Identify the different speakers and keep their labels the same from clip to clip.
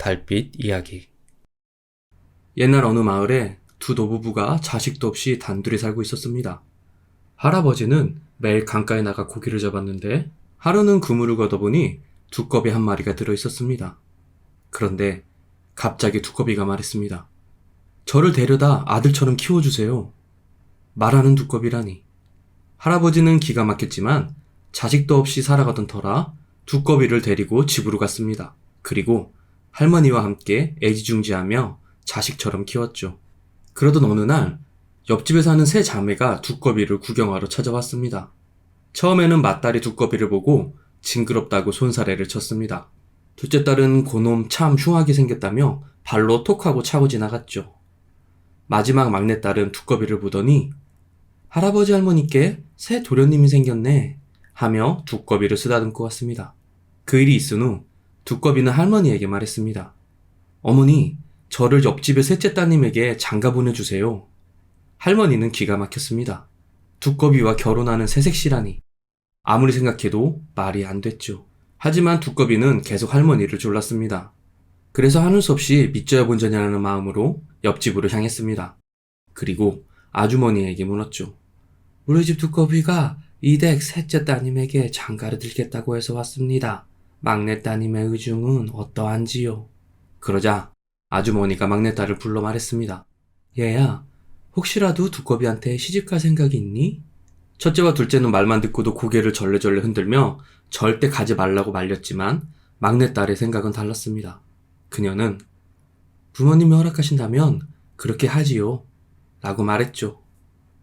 Speaker 1: 달빛 이야기 옛날 어느 마을에 두 노부부가 자식도 없이 단둘이 살고 있었습니다. 할아버지는 매일 강가에 나가 고기를 잡았는데 하루는 그물을 걷어보니 두꺼비 한 마리가 들어 있었습니다. 그런데 갑자기 두꺼비가 말했습니다. 저를 데려다 아들처럼 키워주세요. 말하는 두꺼비라니. 할아버지는 기가 막혔지만 자식도 없이 살아가던 터라 두꺼비를 데리고 집으로 갔습니다. 그리고 할머니와 함께 애지중지하며 자식처럼 키웠죠. 그러던 어느 날 옆집에 사는 세 자매가 두꺼비를 구경하러 찾아왔습니다. 처음에는 맏딸이 두꺼비를 보고 징그럽다고 손사래를 쳤습니다. 둘째 딸은 고놈 참 흉하게 생겼다며 발로 톡하고 차고 지나갔죠. 마지막 막내딸은 두꺼비를 보더니 할아버지 할머니께 새 도련님이 생겼네 하며 두꺼비를 쓰다듬고 왔습니다. 그 일이 있은 후 두꺼비는 할머니에게 말했습니다. 어머니, 저를 옆집의 셋째 따님에게 장가 보내주세요. 할머니는 기가 막혔습니다. 두꺼비와 결혼하는 새색시라니. 아무리 생각해도 말이 안 됐죠. 하지만 두꺼비는 계속 할머니를 졸랐습니다. 그래서 하는 수 없이 믿져야 본전이라는 마음으로 옆집으로 향했습니다. 그리고 아주머니에게 물었죠. 우리 집 두꺼비가 이댁 셋째 따님에게 장가를 들겠다고 해서 왔습니다. 막내 따님의 의중은 어떠한지요? 그러자 아주머니가 막내딸을 불러 말했습니다. 얘야, 혹시라도 두꺼비한테 시집갈 생각이 있니? 첫째와 둘째는 말만 듣고도 고개를 절레절레 흔들며 절대 가지 말라고 말렸지만 막내딸의 생각은 달랐습니다. 그녀는 부모님이 허락하신다면 그렇게 하지요. 라고 말했죠.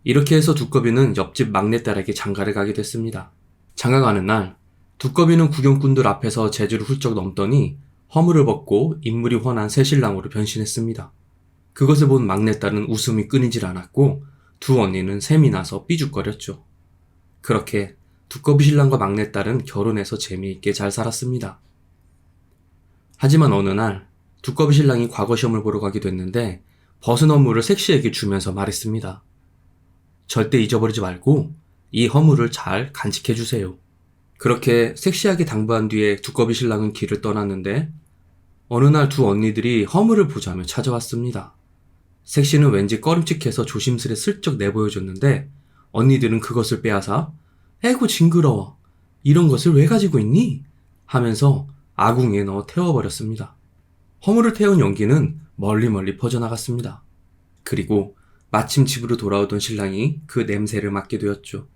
Speaker 1: 이렇게 해서 두꺼비는 옆집 막내딸에게 장가를 가게 됐습니다. 장가 가는 날, 두꺼비는 구경꾼들 앞에서 재주를 훌쩍 넘더니 허물을 벗고 인물이 훤한 새신랑으로 변신했습니다. 그것을 본 막내딸은 웃음이 끊이질 않았고 두 언니는 샘이 나서 삐죽거렸죠. 그렇게 두꺼비 신랑과 막내딸은 결혼해서 재미있게 잘 살았습니다. 하지만 어느 날 두꺼비 신랑이 과거 시험을 보러 가게 됐는데 벗은 허물을 색시에게 주면서 말했습니다. 절대 잊어버리지 말고 이 허물을 잘 간직해 주세요. 그렇게 섹시하게 당부한 뒤에 두꺼비 신랑은 길을 떠났는데 어느 날 두 언니들이 허물을 보자며 찾아왔습니다. 섹시는 왠지 꺼림칙해서 조심스레 슬쩍 내보여줬는데 언니들은 그것을 빼앗아 에고 징그러워 이런 것을 왜 가지고 있니? 하면서 아궁이에 넣어 태워버렸습니다. 허물을 태운 연기는 멀리 멀리 퍼져나갔습니다. 그리고 마침 집으로 돌아오던 신랑이 그 냄새를 맡게 되었죠.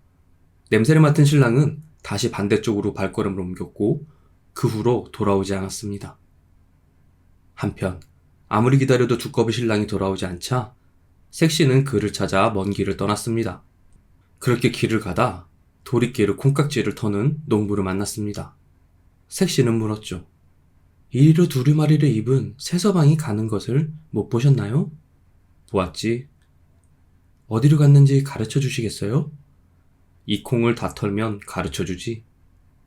Speaker 1: 냄새를 맡은 신랑은 다시 반대쪽으로 발걸음을 옮겼고 그 후로 돌아오지 않았습니다. 한편 아무리 기다려도 두꺼비 신랑이 돌아오지 않자 색시는 그를 찾아 먼 길을 떠났습니다. 그렇게 길을 가다 도리깨로 콩깍지를 터는 농부를 만났습니다. 색시는 물었죠. 이리로 두루마리를 입은 새서방이 가는 것을 못 보셨나요? 보았지. 어디로 갔는지 가르쳐 주시겠어요? 이 콩을 다 털면 가르쳐 주지.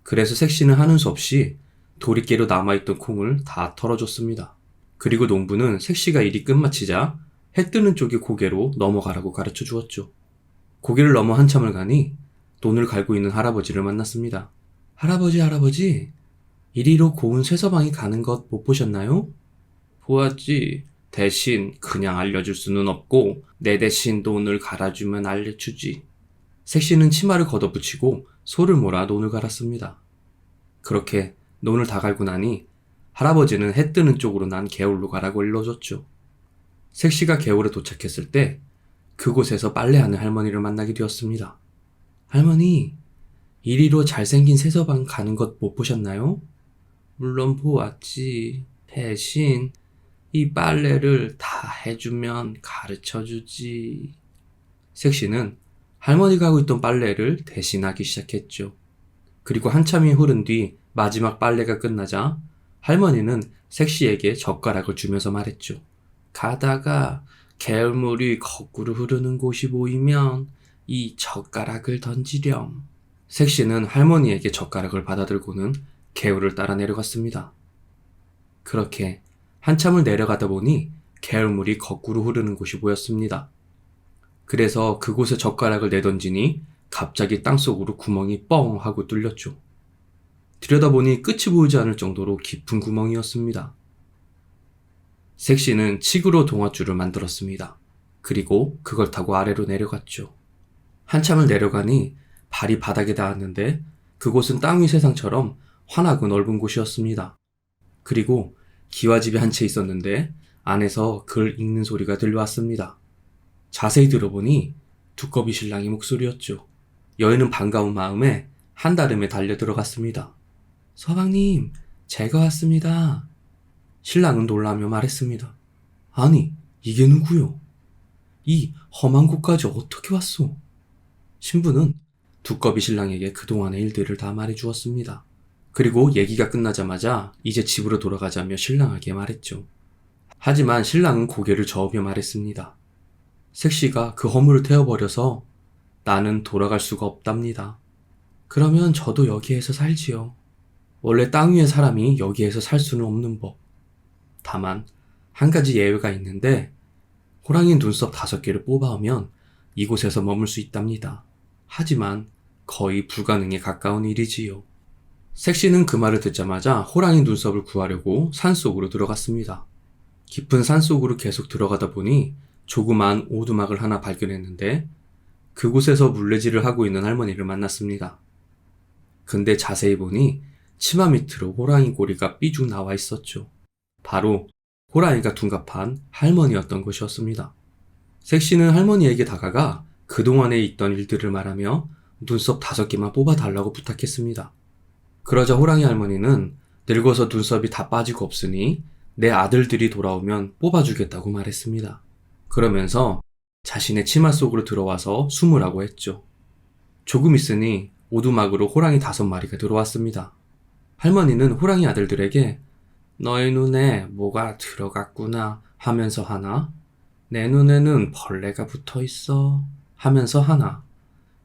Speaker 1: 그래서 색시는 하는 수 없이 도리깨로 남아있던 콩을 다 털어줬습니다. 그리고 농부는 색시가 일이 끝마치자 해 뜨는 쪽의 고개로 넘어가라고 가르쳐 주었죠. 고개를 넘어 한참을 가니 돈을 갈고 있는 할아버지를 만났습니다. 할아버지, 할아버지, 이리로 고운 쇠서방이 가는 것 못 보셨나요? 보았지. 대신 그냥 알려줄 수는 없고 내 대신 돈을 갈아주면 알려주지. 색시는 치마를 걷어붙이고 소를 몰아 논을 갈았습니다. 그렇게 논을 다 갈고 나니 할아버지는 해 뜨는 쪽으로 난 개울로 가라고 일러줬죠. 색시가 개울에 도착했을 때 그곳에서 빨래하는 할머니를 만나게 되었습니다. 할머니, 이리로 잘생긴 새서방 가는 것 못 보셨나요? 물론 보았지. 대신 이 빨래를 다 해주면 가르쳐 주지. 색시는 할머니가 하고 있던 빨래를 대신하기 시작했죠. 그리고 한참이 흐른 뒤 마지막 빨래가 끝나자 할머니는 색시에게 젓가락을 주면서 말했죠. 가다가 개울물이 거꾸로 흐르는 곳이 보이면 이 젓가락을 던지렴. 색시는 할머니에게 젓가락을 받아들고는 개울을 따라 내려갔습니다. 그렇게 한참을 내려가다 보니 개울물이 거꾸로 흐르는 곳이 보였습니다. 그래서 그곳에 젓가락을 내던지니 갑자기 땅속으로 구멍이 뻥 하고 뚫렸죠. 들여다보니 끝이 보이지 않을 정도로 깊은 구멍이었습니다. 색시는 칡으로 동화줄을 만들었습니다. 그리고 그걸 타고 아래로 내려갔죠. 한참을 내려가니 발이 바닥에 닿았는데 그곳은 땅위 세상처럼 환하고 넓은 곳이었습니다. 그리고 기와집이 한 채 있었는데 안에서 글 읽는 소리가 들려왔습니다. 자세히 들어보니 두꺼비 신랑의 목소리였죠. 여인은 반가운 마음에 한달음에 달려 들어갔습니다. 서방님, 제가 왔습니다. 신랑은 놀라며 말했습니다. 아니, 이게 누구요? 이 험한 곳까지 어떻게 왔소? 신부는 두꺼비 신랑에게 그동안의 일들을 다 말해 주었습니다. 그리고 얘기가 끝나자마자 이제 집으로 돌아가자며 신랑에게 말했죠. 하지만 신랑은 고개를 저으며 말했습니다. 색시가 그 허물을 태워버려서 나는 돌아갈 수가 없답니다. 그러면 저도 여기에서 살지요. 원래 땅 위의 사람이 여기에서 살 수는 없는 법. 다만, 한 가지 예외가 있는데, 호랑이 눈썹 다섯 개를 뽑아오면 이곳에서 머물 수 있답니다. 하지만 거의 불가능에 가까운 일이지요. 색시는 그 말을 듣자마자 호랑이 눈썹을 구하려고 산속으로 들어갔습니다. 깊은 산속으로 계속 들어가다 보니 조그만 오두막을 하나 발견했는데 그곳에서 물레질을 하고 있는 할머니를 만났습니다. 근데 자세히 보니 치마 밑으로 호랑이 꼬리가 삐죽 나와 있었죠. 바로 호랑이가 둔갑한 할머니였던 것이었습니다. 색시는 할머니에게 다가가 그동안에 있던 일들을 말하며 눈썹 다섯 개만 뽑아달라고 부탁했습니다. 그러자 호랑이 할머니는 늙어서 눈썹이 다 빠지고 없으니 내 아들들이 돌아오면 뽑아주겠다고 말했습니다. 그러면서 자신의 치마 속으로 들어와서 숨으라고 했죠. 조금 있으니 오두막으로 호랑이 다섯 마리가 들어왔습니다. 할머니는 호랑이 아들들에게 너의 눈에 뭐가 들어갔구나 하면서 하나, 내 눈에는 벌레가 붙어 있어 하면서 하나,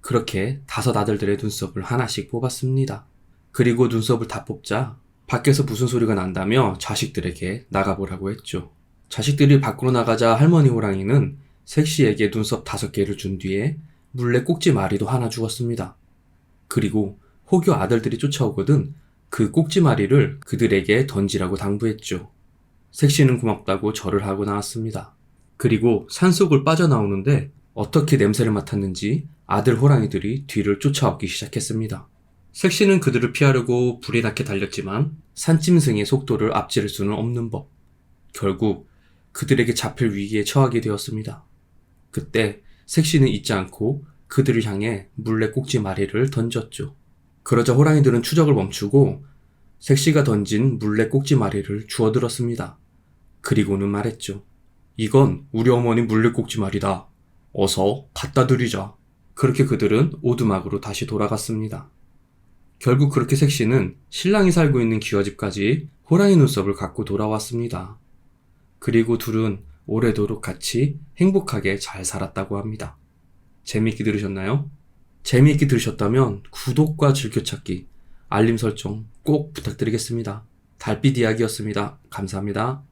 Speaker 1: 그렇게 다섯 아들들의 눈썹을 하나씩 뽑았습니다. 그리고 눈썹을 다 뽑자 밖에서 무슨 소리가 난다며 자식들에게 나가보라고 했죠. 자식들이 밖으로 나가자 할머니 호랑이는 색시에게 눈썹 다섯 개를 준 뒤에 물레 꼭지 마리도 하나 주었습니다. 그리고 호교 아들들이 쫓아오거든 그 꼭지 마리를 그들에게 던지라고 당부했죠. 색시는 고맙다고 절을 하고 나왔습니다. 그리고 산속을 빠져나오는데 어떻게 냄새를 맡았는지 아들 호랑이들이 뒤를 쫓아오기 시작했습니다. 색시는 그들을 피하려고 불이 나게 달렸지만 산짐승의 속도를 앞지를 수는 없는 법. 결국 그들에게 잡힐 위기에 처하게 되었습니다. 그때 색시는 잊지 않고 그들을 향해 물레 꼭지 마리를 던졌죠. 그러자 호랑이들은 추적을 멈추고 색시가 던진 물레 꼭지 마리를 주워들었습니다. 그리고는 말했죠. 이건 우리 어머니 물레 꼭지 말이다. 어서 갖다 드리자. 그렇게 그들은 오두막으로 다시 돌아갔습니다. 결국 그렇게 색시는 신랑이 살고 있는 기와집까지 호랑이 눈썹을 갖고 돌아왔습니다. 그리고 둘은 오래도록 같이 행복하게 잘 살았다고 합니다. 재미있게 들으셨나요? 재미있게 들으셨다면 구독과 즐겨찾기, 알림 설정 꼭 부탁드리겠습니다. 달빛 이야기였습니다. 감사합니다.